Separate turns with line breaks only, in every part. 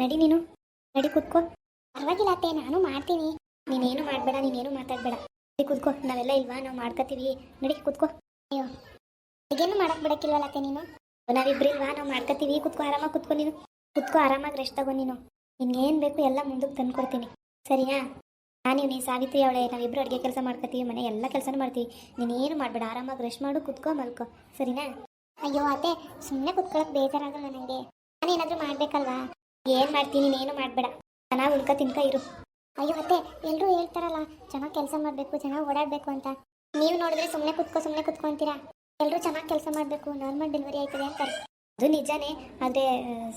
ನಡಿ ನೀನು. ನಡಿ ಕುತ್ಕೋ. ಪರವಾಗಿಲ್ಲ ಅತ್ತೆ, ನಾನು ಮಾಡ್ತೀನಿ. ನೀನೇನು ಮಾಡಬೇಡ, ನೀನೇನು ಮಾತಾಡಬೇಡ. ನಡಿ ಕುತ್ಕೋ. ನಾವೆಲ್ಲ ಇಲ್ವಾ? ನಾವು ಮಾಡ್ಕೋತೀವಿ. ನಡಿ ಕುತ್ಕೋ. ಅಯ್ಯೋ. ಅಡುಗೆನು ಮಾಡಕ್ ಬಿಡಕ್ಕಿಲ್ವಲ್ಲ ಅತ್ತೆ ನೀನು? ನಾವಿಬ್ರು ಇಲ್ವಾ? ನಾವು ಮಾಡ್ಕೋತೀವಿ. ಕುತ್ಕೋ, ಆರಾಮಾಗಿ ಕುತ್ಕೋ ನೀನು. ಕುತ್ಕೋ, ಆರಾಮಾಗಿ ರೆಸ್ಟ್ ತಗೋ ನೀನು. ನಿನ್ಗೇನು ಬೇಕು ಎಲ್ಲ ಮುಂದಕ್ಕೆ ತಂದ್ಕೊಡ್ತೀನಿ. ಸರಿಯಾ ನಾನು ನೀನು ಸಾವಿತ್ರಿ ಅವಳೆ. ನಾವಿಬ್ರು ಅಡುಗೆ ಕೆಲಸ ಮಾಡ್ಕೋತೀವಿ, ಮನೆ ಎಲ್ಲ ಕೆಲಸನೂ ಮಾಡ್ತೀವಿ. ನೀನೇನು ಮಾಡಬೇಡ. ಆರಾಮಾಗಿ ರೆಸ್ಟ್ ಮಾಡು, ಕುತ್ಕೋ, ಮಲ್ಕೋ. ಸರಿನಾ? ಅಯ್ಯೋ ಅತ್ತೆ ಸುಮ್ಮನೆ ಕುತ್ಕೊಳಕ್ಕೆ ಬೇಜಾರಾಗಲ್ಲ ನನಗೆ ನಾನೇನಾದರೂ ಮಾಡ್ಬೇಕಲ್ವಾ? ಏನು ಮಾಡ್ತೀನಿ ನೀನೇನು ಮಾಡಬೇಡ. ಚೆನ್ನಾಗಿ ಉಳ್ಕ ತಿನ್ಕ ಇರು. ಅಯ್ಯೋ ಮತ್ತೆ ಎಲ್ಲರೂ ಹೇಳ್ತಾರಲ್ಲ ಚೆನ್ನಾಗಿ ಕೆಲಸ ಮಾಡಬೇಕು ಚೆನ್ನಾಗಿ ಓಡಾಡಬೇಕು ಅಂತ. ನೀವು ನೋಡಿದ್ರೆ ಸುಮ್ಮನೆ ಕುತ್ಕೊ ಸುಮ್ಮನೆ ಕುತ್ಕೊಂತೀರಾ ಎಲ್ಲರೂ ಚೆನ್ನಾಗಿ ಕೆಲಸ ಮಾಡಬೇಕು ನಾರ್ಮಲ್ ಡೆಲಿವರಿ ಆಯ್ತದೆ ಅಂತಾರೆ ಅದು ನಿಜಾನೇ ಆದರೆ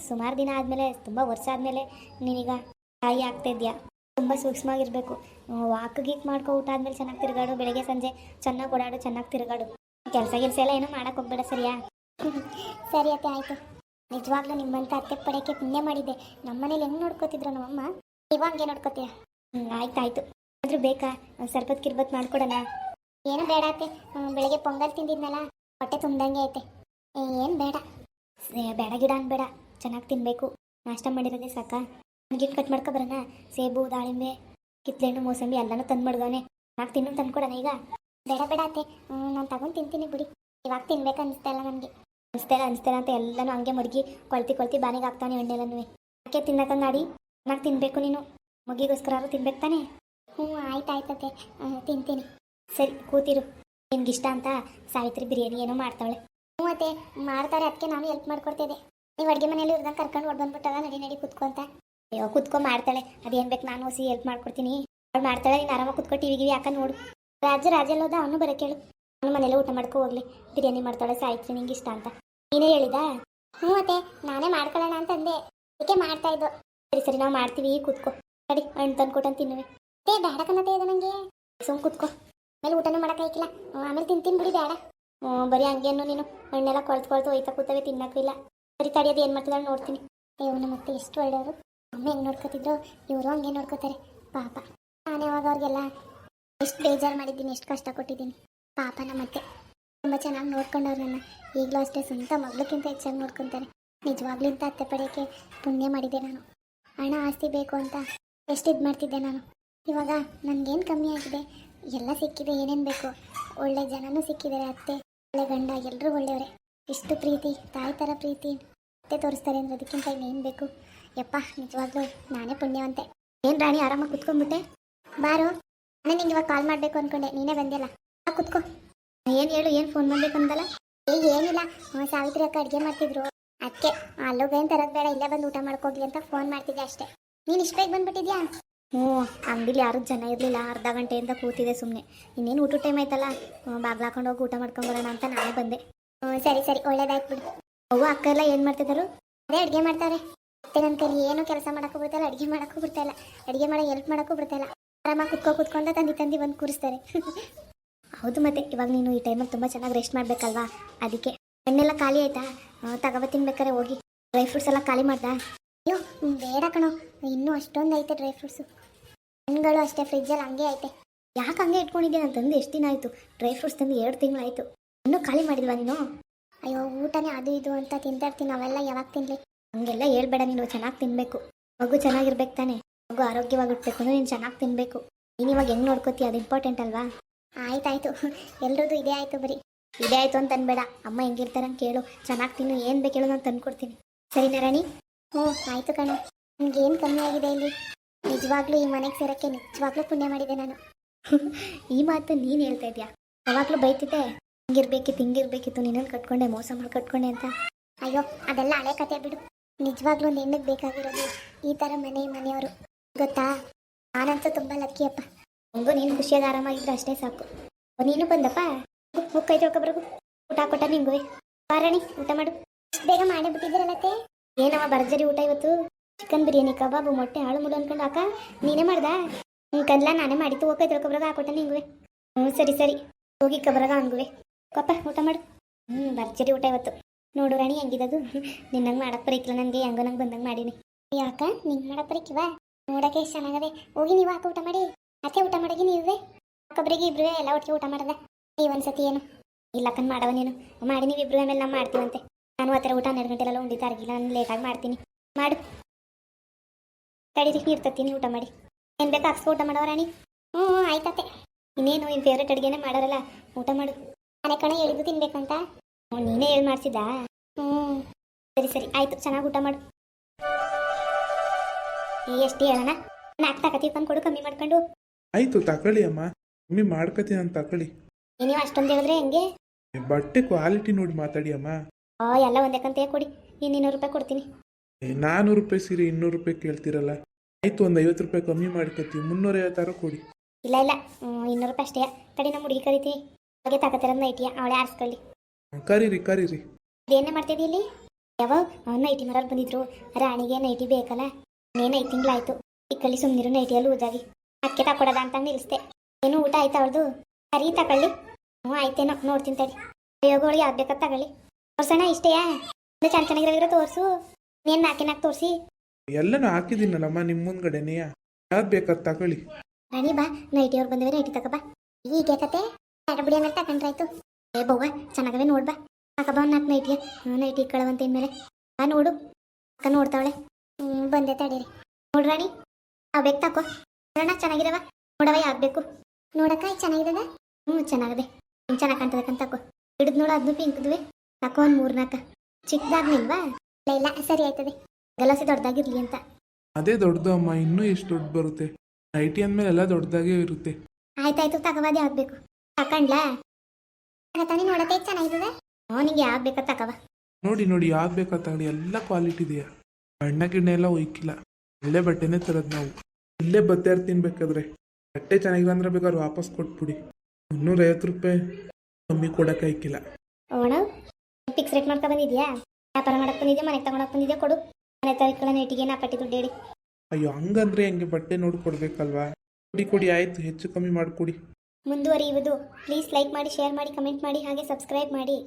ಸುಮಾರು ದಿನ ಆದಮೇಲೆ, ತುಂಬ ವರ್ಷ ಆದಮೇಲೆ ನೀನೀಗ ತಾಯಿ ಆಗ್ತಾ ಇದೆಯಾ? ತುಂಬ ಸೂಕ್ಷ್ಮವಾಗಿರಬೇಕು ವಾಕ್ ಗೀಕ್ ಮಾಡ್ಕೊ, ಊಟ ಆದ್ಮೇಲೆ ಚೆನ್ನಾಗಿ ತಿರುಗಾಡು, ಬೆಳಗ್ಗೆ, ಸಂಜೆ ಚೆನ್ನಾಗಿ ಓಡಾಡು, ಚೆನ್ನಾಗಿ ತಿರುಗಾಡು. ಕೆಲಸ ಗಿಲ್ಸ ಎಲ್ಲ ಏನೂ ಮಾಡೋಕ್ಕೆ ಹೋಗ್ಬೇಡ, ಸರಿಯಾ? ಸರಿ ಅತ್ತೆ, ಆಯಿತು. ನಿಜವಾಗ್ಲೂ ನಿಮ್ಮಂತ ಅತ್ತೆ ಪಡೆಯಕ್ಕೆ ಪುಣ್ಯ ಮಾಡಿದ್ದೆ. ನಮ್ಮನೇಲಿ ಹೆಂಗೆ ನೋಡ್ಕೋತಿದ್ರು ನಮ್ಮಮ್ಮ? ಇವಾಗೆ ನೋಡ್ಕೋತೀಯ? ಹ್ಞೂ ಆಯ್ತು ಆಯಿತು ಆದರೂ ಬೇಕಾ? ಸರ್ಬತ್ ಕಿರ್ಬತ್ ಮಾಡ್ಕೊಡೋಣ ಏನು ಬೇಡ ಅತ್ತೆ. ಬೆಳಗ್ಗೆ ಪೊಂಗಲ್ ತಿಂದಿದ್ನಲ್ಲ, ಹೊಟ್ಟೆ ತುಂಬ್ದಂಗೆ ಐತೆ. ಏನು ಬೇಡ. ಬೇಡ ಗಿಡ ಅನ್ಬೇಡ. ಚೆನ್ನಾಗಿ ತಿನ್ನಬೇಕು ನಾಷ್ಟ ಮಾಡಿರೋದೇ ಸಾಕಾ? ಗಿಟ್ ಕಟ್ ಮಾಡ್ಕೊ ಬರೋಣ ಸೇಬು, ದಾಳಿಂಬೆ ಕಿತ್ಲೆಹಣ್ಣು ಮೋಸಂಬಿ ಎಲ್ಲನೂ ತಂದು ಮಡ್ಗವನೆ ನಾಲ್ಕು ತಿನ್ನು ತಂದ್ಕೊಡೋಣ ಈಗ? ಬೇಡ ಬೇಡ ಅತ್ತೆ. ನಾನು ತಗೊಂಡು ತಿಂತೀನಿ ಬಿಡಿ. ಇವಾಗ ತಿನ್ಬೇಕು ಅನಿಸ್ತಾ ಇಲ್ಲ ನನಗೆ. ಅನಿಸ್ತಾ ಅನಿಸ್ತೇನೆ ಅಂತ ಎಲ್ಲನೂ ಹಂಗೆ ಮಡಗಿ ಕೊಳ್ತಿ ಕೊಳ್ತಿ ಬಾನಿಗೆ ಹಾಕ್ತಾನೆ ಎಣ್ಣೆಲ್ಲನೂ ಯಾಕೆ ತಿನ್ನಕ ನಾಡಿ? ಚೆನ್ನಾಗಿ ತಿನ್ನಬೇಕು ನೀನು. ಮಗಿಗೋಸ್ಕರ ತಿನ್ಬೇಕು ತಾನೆ? ಹ್ಞೂ, ಆಯ್ತು ಆಯ್ತತೆ ತಿಂತೀನಿ. ಸರಿ, ಕೂತಿರು. ನಿನ್ಗಿಷ್ಟ ಅಂತ ಸಾವಿತ್ರಿ ಬಿರಿಯಾನಿ ಏನೋ ಮಾಡ್ತಾಳೆ ಹ್ಞೂ ಅತ್ತೆ, ಮಾಡ್ತಾರೆ ಅದಕ್ಕೆ ನಾನು ಹೆಲ್ಪ್ ಮಾಡ್ಕೊಡ್ತಿದ್ದೆ ನೀವು ಅಡುಗೆ ಮನೇಲಿ ಇರ್ದಂಗೆ ಕರ್ಕೊಂಡು ಹೊಡ್ ಬಂದ್ಬಿಟ್ಟಲ್ಲ ನಡಿ ನಡಿ, ಕುತ್ಕೊ ಅಂತ. ಅಯ್ಯೋ, ಕುತ್ಕೊ ಮಾಡ್ತಾಳೆ. ಅದೇನು ಬೇಕು ನಾನು ಹೊಸಿ ಹೆಲ್ಪ್ ಮಾಡ್ಕೊಡ್ತೀನಿ. ಅವ್ಳು ಮಾಡ್ತಾಳೆ, ನೀನು ಆರಾಮಾಗಿ ಕುತ್ಕೊ, ಟಿವಿ, ಗಿವಿ ಯಾಕೆ ನೋಡು. ರಾಜ ರಾಜಲ್ಲೋದ ಅವನು ಬರೋ ಕೇಳು. ಅವನು ಮನೇಲಿ ಊಟ ಮಾಡ್ಕೊ ಹೋಗ್ಲಿ. ಬಿರಿಯಾನಿ ಮಾಡ್ತಾಳೆ ಸಾಯ್ತ್ರಿ ನಿಂಗೆ ಇಷ್ಟ ಅಂತ. ನೀನೇ ಹೇಳಿದ? ಹ್ಞೂ ಮತ್ತೆ ನಾನೇ ಮಾಡ್ಕೊಳ್ಳೋಣ ಅಂತಂದೆ ಅದಕ್ಕೆ ಮಾಡ್ತಾ ಇದ್ದು? ಸರಿ ಸರಿ, ನಾವು ಮಾಡ್ತೀವಿ, ಕೂತ್ಕೋ. ಸರಿ ಹಣ್ಣು ತಂದು ಕೊಟ್ಟಂತ ತಿನ್ನುವೆ. ಏ ಬೇಡ ಕನ್ನತೆ ಇದೆ ನನಗೆ ಸುಮ್ ಕೂತ್ಕೋ. ಆಮೇಲೆ ಊಟನೂ ಮಾಡೋಕ್ಕಾಯ್ಕಿಲ್ಲ ಆಮೇಲೆ ತಿಂತೀನಿ ಬಿಡಿ, ಬೇಡ. ಹ್ಞೂ, ಬರೀ ಹಂಗೇನು ನೀನು. ಹಣ್ಣೆಲ್ಲ ಕೊಳ್ತು ಕೊಳ್ತು ಹೋಯ್ತಾ ಕೂತವೆ, ತಿನ್ನೋಕ್ಕೂ ಇಲ್ಲ. ಸರಿ ತಡಿಯೋದು ಏನು ಮಾಡ್ತಿದ್ದಾಳೆ ನೋಡ್ತೀನಿ. ಅಯ್ಯೋ, ನಮ್ಮ ಮತ್ತೆ ಎಷ್ಟು ಒಳ್ಳೆಯವರು. ಅಮ್ಮ ಹೆಂಗೆ ನೋಡ್ಕೋತಿದ್ರು? ಇವರು ಹಂಗೆ ನೋಡ್ಕೋತಾರೆ. ಪಾಪ. ನಾನು ಯಾವಾಗ ಅವ್ರಿಗೆಲ್ಲ ಎಷ್ಟು ಬೇಜಾರು ಮಾಡಿದ್ದೀನಿ, ಎಷ್ಟು ಕಷ್ಟ ಕೊಟ್ಟಿದ್ದೀನಿ. ಪಾಪ ನಮ್ಮತ್ತೆ ತುಂಬ ಚೆನ್ನಾಗಿ ನೋಡ್ಕೊಂಡವ್ರು ನನ್ನ ಈಗಲೂ ಅಷ್ಟೇ ಸ್ವಂತ ಮಗಳಕ್ಕಿಂತ ಹೆಚ್ಚಾಗಿ ನೋಡ್ಕೊತಾರೆ. ನಿಜವಾಗ್ಲಿಂತ ಅತ್ತೆ ಪಡೆಯೋಕ್ಕೆ ಪುಣ್ಯ ಮಾಡಿದೆ ನಾನು. ಹಣ, ಆಸ್ತಿ ಬೇಕು ಅಂತ ಎಷ್ಟು ಇದು ಮಾಡ್ತಿದ್ದೆ ನಾನು. ಇವಾಗ ನನಗೇನು ಕಮ್ಮಿ ಆಗಿದೆ? ಎಲ್ಲ ಸಿಕ್ಕಿದೆ, ಏನೇನು ಬೇಕು? ಒಳ್ಳೆ ಜನನೂ ಸಿಕ್ಕಿದ್ದಾರೆ ಅತ್ತೆ, ಒಳ್ಳೆ ಗಂಡ ಎಲ್ಲರೂ ಒಳ್ಳೆಯವರೇ. ಇಷ್ಟು ಪ್ರೀತಿ, ತಾಯಿ ಥರ ಪ್ರೀತಿ ಅತ್ತೆ ತೋರಿಸ್ತಾರೆ ಅಂದ್ರೆ ಅದಕ್ಕಿಂತ ಇನ್ನೇನು ಬೇಕು? ಯಪ್ಪ, ನಿಜವಾಗ್ಲೂ ನಾನೇ ಪುಣ್ಯವಂತೆ. ಏನು ರಾಣಿ, ಆರಾಮಾಗಿ ಕುತ್ಕೊಂಡ್ಬಿಟ್ಟೆ? ಬಾರು ನಾನು ನಿಂಗೆ ಇವಾಗ ಕಾಲ್ ಮಾಡಬೇಕು ಅಂದ್ಕೊಂಡೆ ನೀನೇ ಬಂದಿಲ್ಲ ಕುತ್ಕೋ. ಏನು ಹೇಳು, ಏನು ಫೋನ್ ಮಾಡ್ಬೇಕು ಅಂದಲ್ಲ? ಏ, ಏನಿಲ್ಲ ಸಾವಿತ್ರಿ ಅಕ್ಕ ಅಡುಗೆ ಮಾಡ್ತಿದ್ರು. ಅದಕ್ಕೆ ಅಲ್ಲೋಗೇನು ತರದ್ ಬೇಡ, ಇಲ್ಲೇ ಬಂದು ಊಟ ಮಾಡ್ಕೋಗ್ಲಿ ಅಂತ ಫೋನ್ ಮಾಡ್ತಿದ್ದೆ ಅಷ್ಟೇ. ನೀನು ಇಷ್ಟ ಬಂದ್ಬಿಟ್ಟಿದ್ಯಾ? ಹ್ಞೂ, ಅಂಗಡಿಲಿ ಯಾರು ಜನ ಇರಲಿಲ್ಲ, ಅರ್ಧ ಗಂಟೆಯಿಂದ ಕೂತಿದೆ ಸುಮ್ಮನೆ ಇನ್ನೇನು ಊಟ ಟೈಮ್ ಆಯ್ತಲ್ಲ? ಬಾಗ್ಲ ಹಾಕೊಂಡು ಹೋಗಿ ಊಟ ಮಾಡ್ಕೊಂಬರೋಣ ಅಂತ ನಾನೇ ಬಂದೆ. ಹ್ಞೂ, ಸರಿ ಸರಿ, ಒಳ್ಳೇದಾಯ್ತು ಬಿಡು. ಅವ್ವ, ಅಕ್ಕ ಎಲ್ಲ ಏನು ಮಾಡ್ತಿದ್ದಾರು ಅದೇ ಅಡುಗೆ ಮಾಡ್ತಾರೆ. ಮತ್ತೆ ನನ್ನ ಕೈಲಿ ಏನು ಕೆಲಸ ಮಾಡೋಕ್ಕೂ ಬಿಡ್ತಾಯಿಲ್ಲ ಅಡುಗೆ ಮಾಡೋಕ್ಕೂ ಬಿಡ್ತಾಯಿಲ್ಲ ಅಡುಗೆ ಮಾಡೋ ಹೆಲ್ಪ್ ಮಾಡೋಕ್ಕೂ ಬಿಡ್ತಾಯಿಲ್ಲ ಆರಾಮಾಗಿ ಕುತ್ಕೋ, ಕುತ್ಕೊಂಡ ತಂದಿ ತಂದಿ ಬಂದು ಕೂರಿಸ್ತಾರೆ. ಹೌದು ಮತ್ತೆ, ಇವಾಗ ನೀನು ಈ ಟೈಮಲ್ಲಿ ತುಂಬ ಚೆನ್ನಾಗಿ ರೆಸ್ಟ್ ಮಾಡಬೇಕಲ್ವಾ? ಅದಕ್ಕೆ. ಹಣ್ಣೆಲ್ಲ ಖಾಲಿ ಆಯ್ತಾ? ತಗೋ ತಿನ್ಬೇಕಾರೆ ಹೋಗಿ. ಡ್ರೈ ಫ್ರೂಟ್ಸ್ ಎಲ್ಲ ಖಾಲಿ ಮಾಡ್ದಾ? ಅಯ್ಯೋ ಬೇಡ ಕಣೋ. ಇನ್ನೂ ಅಷ್ಟೊಂದು ಐತೆ ಡ್ರೈ ಫ್ರೂಟ್ಸು ಹಣ್ಣುಗಳು ಅಷ್ಟೇ ಫ್ರಿಜ್ಜಲ್ಲಿ ಹಂಗೆ ಐತೆ. ಯಾಕೆ ಹಂಗೆ ಇಟ್ಕೊಂಡಿದ್ದೆ? ನಾನು ತಂದು ಎಷ್ಟು ದಿನ ಆಯಿತು? ಡ್ರೈ ಫ್ರೂಟ್ಸ್ ತಂದು ಎರಡು ತಿಂಗಳಾಯಿತು ಇನ್ನೂ ಖಾಲಿ ಮಾಡಿದ್ವಾ ನೀನು? ಅಯ್ಯೋ, ಊಟನೇ ಅದು ಇದು ಅಂತ ತಿಂತಾ ಇರ್ತೀನಿ. ನಾವೆಲ್ಲ ಯಾವಾಗ ತಿನ್ಲಿ? ಹಂಗೆಲ್ಲ ಹೇಳ್ಬೇಡ ನೀನು. ಚೆನ್ನಾಗಿ ತಿನ್ನಬೇಕು ಮಗು ಚೆನ್ನಾಗಿರ್ಬೇಕು ತಾನೆ. ಮಗು ಆರೋಗ್ಯವಾಗಿ ಇಟ್ಬೇಕು ಅಂದ್ರೆ ನೀನು ಚೆನ್ನಾಗಿ ತಿನ್ನಬೇಕು ನೀನು ಇವಾಗ ಹೆಂಗೆ ನೋಡ್ಕೋತೀಯ? ಅದು ಇಂಪಾರ್ಟೆಂಟ್ ಅಲ್ವಾ? ಆಯ್ತಾಯ್ತು. ಎಲ್ರದ್ದು ಇದೇ ಆಯ್ತು ಬರೀ. ಇದೇ ಆಯ್ತು ಅಂತ ಅನ್ಬೇಡ. ಅಮ್ಮ ಹೆಂಗಿರ್ತಾರೆ ಅಂತ ಕೇಳು. ಚೆನ್ನಾಗಿ ತಿನ್ನು. ಏನ್ ಬೇಕೇಳು ನಾನು ತಂದ್ಕೊಡ್ತೀನಿ. ಸರಿನಾ ರಾಣಿ ಹ್ಞೂ, ಆಯ್ತು ಕಣ. ಏನು ಕಮ್ಮಿ ಆಗಿದೆ ಇಲ್ಲಿ? ನಿಜವಾಗ್ಲೂ ಈ ಮನೆಗೆ ಸೇರೋಕ್ಕೆ ನಿಜವಾಗ್ಲೂ ಪುಣ್ಯ ಮಾಡಿದೆ ನಾನು. ಈ ಮಾತು ನೀನು ಹೇಳ್ತಾ ಇದೆಯಾ? ಯಾವಾಗಲೂ ಬೈತಿದ್ದೆ? ಹಿಂಗಿರ್ಬೇಕಿತ್ತು ಹಿಂಗಿರ್ಬೇಕಿತ್ತು. ನಿನ್ನನ್ನು ಕಟ್ಕೊಂಡೆ, ಮೋಸ ಮಾಡಿ ಕಟ್ಕೊಂಡೆ ಅಂತ. ಅಯ್ಯೋ, ಅದೆಲ್ಲ ಹಳೆ ಕತೆ ಬಿಡು. ನಿಜವಾಗ್ಲೂ ನಿನ್ನಗೆ ಬೇಕಾಗಿರೋದು ಈ ಥರ ಮನೆ ಮನೆಯವರು. ಗೊತ್ತಾ? ನಾನಂತೂ ತುಂಬ ಲಕ್ಕಿಯಪ್ಪ ಹಂಗು ನೀನು ಖುಷಿಯಾಗಿ ಆರಾಮಾಗಿದ್ರೆ ಅಷ್ಟೇ ಸಾಕು. ನೀನು ಬಂದಪ್ಪ? ಹೋಗ್ ಕೈ ತೊಳ್ಕೊಬ್ರಗು ಊಟ ಕೊಟ್ಟ ನಿಂಗು ಬಾರಾಣಿ ಊಟ ಮಾಡು. ಬೇಗ ಮಾಡೇ ಬಿಟ್ಟಿದ್ದೀರಲ್ಲತ್ತೆ ಏನವ ಭರ್ಜರಿ ಊಟ ಇವತ್ತು? ಚಿಕನ್ ಬಿರಿಯಾನಿ ಕಬಾಬು, ಮೊಟ್ಟೆ ಹಾಳು ಮುಳು ಅನ್ಕೊಂಡು ಅಕ್ಕ ನೀನೇ ಮಾಡ್ದ? ಹ್ಞೂ ಕದ್ಲ ನಾನೇ ಮಾಡಿತ್ತು ಹೋಗಿ ತೊಳ್ಕೊಬ್ರಗ ಹಾಕೊಟ್ಟ ನಿಂಗುವೆ. ಹ್ಞೂ ಸರಿ ಸರಿ. ಹೋಗಿ ಕಬ್ರಗ ಅನ್ಗುವೆ ಕಪ್ಪ, ಊಟ ಮಾಡು. ಹ್ಞೂ ಭರ್ಜರಿ ಊಟ ಇವತ್ತು. ನೋಡು ರಾಣಿ ಹೆಂಗಿದದು ನಿನ್ನಂಗೆ ಮಾಡಕ್ಕೆ ಬರೀಕಿಲ್ಲ ನನಗೆ. ಹೆಂಗೋ ನಂಗೆ ಬಂದಂಗೆ ಮಾಡೀನಿ. ಯಾಕ? ನಿಂಗೆ ಮಾಡಕ್ಕೆ ಬರೀಕಿವ ನೋಡಕ್ಕೆ ಎಷ್ಟು ಚೆನ್ನಾಗದೆ. ಹೋಗಿ ನೀವು ಹಾಕಿ ಊಟ ಮಾಡಿ. ಅತ್ತೆ ಊಟ ಮಾಡಗಿ ನೀವೇ? ಒಬ್ಬರಿಗೆ ಇಬ್ರು ಎಲ್ಲ ಒಟ್ಟಿಗೆ ಊಟ ಮಾಡಿದೆ? ಈ ಒಂದ್ಸತಿ ಏನು? ಇಲ್ಲಕ್ಕನ್ ಮಾಡವ ನೀನು. ಮಾಡಿ ನೀವು ಇಬ್ರು ಆಮೇಲೆ ನಾವು ಮಾಡ್ತೀವಂತೆ. ನಾನು ಆ ಥರ ಊಟ ಹನ್ನೆರಡು ಗಂಟೆಲೆಲ್ಲ ಉಂಡಿದ್ದ ಅರ್ಗಿಲ್ಲ ನಾನು ಲೇಟಾಗಿ ಮಾಡ್ತೀನಿ. ಮಾಡು. ತಡೀರಿ ಇರ್ತತ್ತೀನಿ ತತ್ತೀನಿ ಊಟ ಮಾಡಿ. ಏನು ಬೇಕು ಹಾಕ್ಸ್ಕೊ ಊಟ ಮಾಡೋ ರಾಣಿ? ಹ್ಞೂ ಆಯ್ತತೆ ಇನ್ನೇನು ನಿನ್ನ ಫೇವ್ರೇಟ್ ಅಡುಗೆನೇ ಮಾಡೋರಲ್ಲ, ಊಟ ಮಾಡು. ಮನೆ ಕಣ ಹೇಳಿದ್ದು ತಿನ್ಬೇಕಂತ? ಹ್ಞೂ ನೀನೇ ಹೇಳಿ ಮಾಡಿಸಿದ್ದಾ? ಹ್ಞೂ ಸರಿ ಸರಿ, ಆಯಿತು, ಚೆನ್ನಾಗಿ ಊಟ ಮಾಡು. ಎಷ್ಟು ಹೇಳೋಣ? ನಾಲ್ಕು ತಕತಿ ತಂದು ಕೊಡು, ಕಮ್ಮಿ ಮಾಡ್ಕೊಂಡು.
ಆಯ್ತು ತಕೊಳ್ಳಿ ಅಮ್ಮ. ಕಮ್ಮಿ ಮಾಡ್ಕೊತೀನಿ ಅಂತ
ತಕೊಳ್ಳಿ ನೀವು ಅಷ್ಟೊಂದು ಹೇಳಿದ್ರೆ ಹೆಂಗೆ?
ಬಟ್ಟೆ ಕ್ವಾಲಿಟಿ ನೋಡಿ ಮಾತಾಡಿ ಅಮ್ಮ.
ಆ ಎಲ್ಲ ಒಂದಕ್ಕಂತೆ ಕೊಡಿ. ಇನ್ನು ಇನ್ನೂರು ರೂಪಾಯಿ ಕೊಡ್ತೀನಿ.
ನಾನ್ನೂರು ರೂಪಾಯಿ ಸೀರೆ ಇನ್ನೂರು ರೂಪಾಯಿ ಕೇಳ್ತಿರಲ್ಲ. ಆಯ್ತು ಒಂದು ಐವತ್ತು ರೂಪಾಯಿ ಕಮ್ಮಿ ಮಾಡ್ಕೊತೀವಿ. ಮುನ್ನೂರೈವತ್ತಾರು ಕೊಡಿ.
ಇಲ್ಲ ಇಲ್ಲ. ಹ್ಮ್, ಇನ್ನೂರು ರೂಪಾಯಿ ಅಷ್ಟೇ. ತಡಿ ನಮ್ಮ ಹುಡುಗಿ ಕರಿತೀವಿ ಹಾಗೆ ತಕತಿರೋದು ನೈಟಿಯ ಅವಳೆ ಆರಿಸ್ಕೊಳ್ಳಿ.
ಕರೀರಿ ಕರೀರಿ.
ಏನೇ ಮಾಡ್ತಿದ್ದೀ ಇಲ್ಲಿ? ಯಾವಾಗ ಅವ ನೈಟಿ ಮರೋರು ಬಂದಿದ್ರು. ರಾಣಿಗೆ ನೈಟಿ ಬೇಕಲ್ಲ? ಏನೈತಿ ಐದು ಈ ಇಕ್ಕಲ್ಲಿ ಸುಮ್ಮನಿರು ನೈಟಿಯಲ್ಲಿ ಊದಾಗಿ. ಅದಕ್ಕೆ ತಕೊಡೋದ ಅಂತ ನಿಲ್ಲಿಸ್ದೆ. ಏನು ಊಟ ಆಯ್ತಾ ಅವ್ರದ್ದು ಸರಿ ತಗೊಳ್ಳಿ. ಹ್ಞೂ ಆಯ್ತೇನೋ ನೋಡ್ತೀನಿ ತಡಿ. ಪ್ರಯೋಗಗಳು ಯಾವ್ದು ಬೇಕಾದ ತಗೊಳ್ಳಿ. ತೋರ್ಸೋಣ ಇಷ್ಟೇಯಾ? ಅಂದ್ರೆ ಚೆನ್ನ ಚೆನ್ನಾಗಿರೋ ತೋರಿಸು. ನೀನು ನಾಲ್ಕೆ ನಾಲ್ಕು ತೋರಿಸಿ?
ಎಲ್ಲನೂ ಹಾಕಿದ್ದೀನಲ್ಲಮ್ಮ ನಿಮ್ಮ ಮುಂದ್ಗಡೆನೆಯ ಯಾವ್ದು ಬೇಕಾದ ತಗೊಳ್ಳಿ.
ರಾಣಿ ಬಾ. ನೈಟಿ ಅವ್ರು ಬಂದವೆ ನೈಟಿ ತಗೋ ಬಾ. ಈಗ ಕತೆ ಬಿಡಿ ಮೇಲೆ ತಗೊಂಡ್ರಾಯ್ತು. ಏ ಬವ್ವ ಚೆನ್ನಾಗವೆ ನೋಡ್ಬಾ ಅಕ್ಕ ಬಾ ನಾಕ್ ನಾಲ್ಕು ನೈಟಿ ಹ್ಞೂ ನೈಟಿ ಇಕ್ಕಳವಂತ ಇನ್ಮೇಲೆ. ಬಾ ನೋಡು. ಅಕ್ಕ ನೋಡ್ತಾವಳೆ. ಹ್ಞೂ ಬಂದೆ ತಡೀರಿ. ನೋಡ್ರಾಣಿ ಅವ್ ಬೇಕು ತಕೋ. ನೋಡೋಣ ಚೆನ್ನಾಗಿರವ ನೋಡವ ಆಗ್ಬೇಕು ಬೇಕು? ನೋಡಕ್ಕ ಇದು ಚೆನ್ನಾಗಿರದ ಹ್ಞೂ ಚೆನ್ನಾಗದೆ. ಹ್ಞೂ ಚೆನ್ನಾಗಿ ಕಾಣ್ತದಕ್ಕಂತ ತಕೋ ಹಿಡಿದು ನೋಡು ಅದನ್ನು ಪಿಂಕ್ದುವೆ. ತಕೋ ಒಂದು ಮೂರು ನಾಲ್ಕು ಚಿಕ್ಕದಾಗ್ಲಿಲ್ವಾ ಇಲ್ಲ ಇಲ್ಲ ಸರಿ ಆಯ್ತದೆ. ಗಲಾಸಿ ದೊಡ್ಡದಾಗಿರ್ಲಿ ಅಂತ.
ಅದೇ ದೊಡ್ಡದು ಅಮ್ಮ ಇನ್ನೂ ಎಷ್ಟು ದೊಡ್ಡ ಬರುತ್ತೆ. ನೈಟಿ ಅಂದ್ಮೇಲೆ ಎಲ್ಲ ದೊಡ್ಡದಾಗೇ ಇರುತ್ತೆ.
ಆಯ್ತಾಯ್ತು ತಗವಾದೆ ಆಗ್ಬೇಕು ತಕೊಂಡ್ಲಾ? ತಾನೇ ನೋಡತ್ತೆ ಚೆನ್ನಾಗಿರ್ತದೆ ಹ್ಞೂ ನಿಂಗೆ ಯಾವ್ದು ಬೇಕಾ ತಗವ
ನೋಡಿ ನೋಡಿ ಯಾವ್ದು ಬೇಕಾ ತಗೊಳ್ಳಿ. ಎಲ್ಲ ಕ್ವಾಲಿಟಿ ಇದೆಯಾ? ಬಣ್ಣ ಗಿಣ್ಣ ಎಲ್ಲ ಒಯ್ಕಿಲ್ಲ ಒಳ್ಳೆ ಬಟ್ಟೆನೇ ತರೋದು ನಾವು. ಇಲ್ಲೇ ಬತ್ತೇರ್ ತಿನ್ಬೇಕಾದ್ರೆ? ಬೇಕಾದ್ರೆ ಬಟ್ಟೆ ಚೆನ್ನಾಗಿಲ್ಲ ಅಂದ್ರೆ ಬೇಕಾದ್ರೆ ವಾಪಸ್ ಕೊಟ್ಬಿಡಿ. ಮುನ್ನೂರೈವತ್ತು ರೂಪಾಯಿ ಕಮ್ಮಿ ಐಕಿಲ್ಲ
ಓಣ ಫಿಕ್ಸ್ ರೇಟ್ ಮಾಡ್ಕೊ ಬಂದಿದ್ಯಾ? ವ್ಯಾಪಾರ ಮಾಡಕ್ ಬಂದಿದ್ಯಾ? ಮನೆಗೆ ತಗೊಂಡಕ್ ಬಂದಿದ್ಯಾ? ಕೊಡು. ಮನೆ ತರಿಕಳ ನೆಟಿಗೆ ನಾ ಪಟ್ಟಿ ದುಡ್ಡು ಹೇಳಿ.
ಅಯ್ಯೋ ಹಂಗಂದ್ರೆ ಹೆಂಗೆ ಬಟ್ಟೆ ನೋಡಿ ಕೊಡ್ಬೇಕಲ್ವಾ? ಕೊಡಿ ಕೊಡಿ ಆಯ್ತು. ಹೆಚ್ಚು ಕಮ್ಮಿ ಮಾಡಿಕೊಡಿ.
ಮುಂದುವರಿಯುವುದು. ಪ್ಲೀಸ್ ಲೈಕ್ ಮಾಡಿ ಶೇರ್ ಮಾಡಿ ಕಮೆಂಟ್ ಮಾಡಿ ಹಾಗೆ ಸಬ್ಸ್ಕ್ರೈಬ್ ಮಾಡಿ.